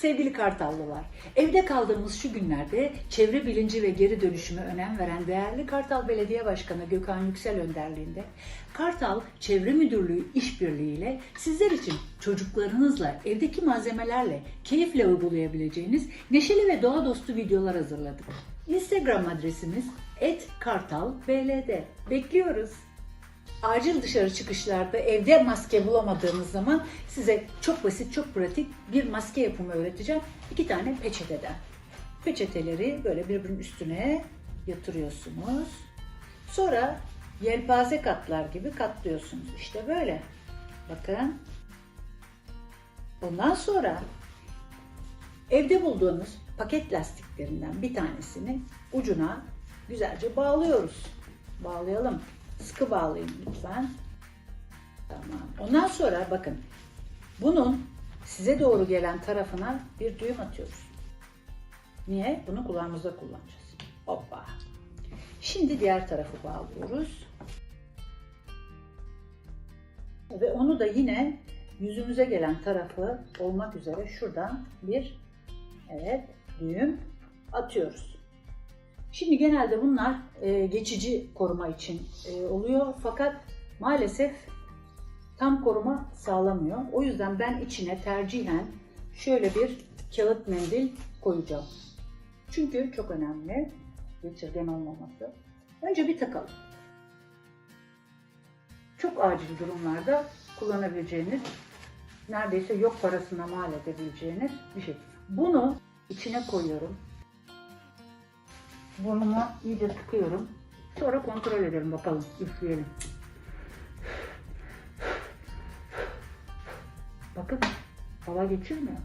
Sevgili Kartallılar, evde kaldığımız şu günlerde çevre bilinci ve geri dönüşüme önem veren değerli Kartal Belediye Başkanı Gökhan Yüksel önderliğinde Kartal Çevre Müdürlüğü işbirliğiyle sizler için çocuklarınızla evdeki malzemelerle keyifle uygulayabileceğiniz neşeli ve doğa dostu videolar hazırladık. Instagram adresimiz @kartalbld. Bekliyoruz. Acil dışarı çıkışlarda evde maske bulamadığınız zaman size çok basit, çok pratik bir maske yapımı öğreteceğim. İki tane peçeteden. Peçeteleri böyle birbirinin üstüne yatırıyorsunuz. Sonra yelpaze katlar gibi katlıyorsunuz. İşte böyle. Bakın. Ondan sonra evde bulduğunuz paket lastiklerinden bir tanesini ucuna güzelce bağlıyoruz. Bağlayalım. Sıkı bağlayın lütfen. Tamam. Ondan sonra bakın bunun size doğru gelen tarafına bir düğüm atıyoruz. Niye? Bunu kulağımızda kullanacağız. Hoppa. Şimdi diğer tarafı bağlıyoruz. Ve onu da yine yüzümüze gelen tarafı olmak üzere şuradan bir evet düğüm atıyoruz. Şimdi genelde bunlar e, geçici koruma için e, oluyor fakat maalesef tam koruma sağlamıyor. O yüzden ben içine tercihen şöyle bir kağıt mendil koyacağım. Çünkü çok önemli geçirgen olmaması. Önce bir takalım. Çok acil durumlarda kullanabileceğiniz, neredeyse yok parasına mal edebileceğiniz bir şey. Bunu içine koyuyorum. Burnuma iyice sıkıyorum. Sonra kontrol edelim bakalım. Üfleyelim. Bakın hava geçirmiyor.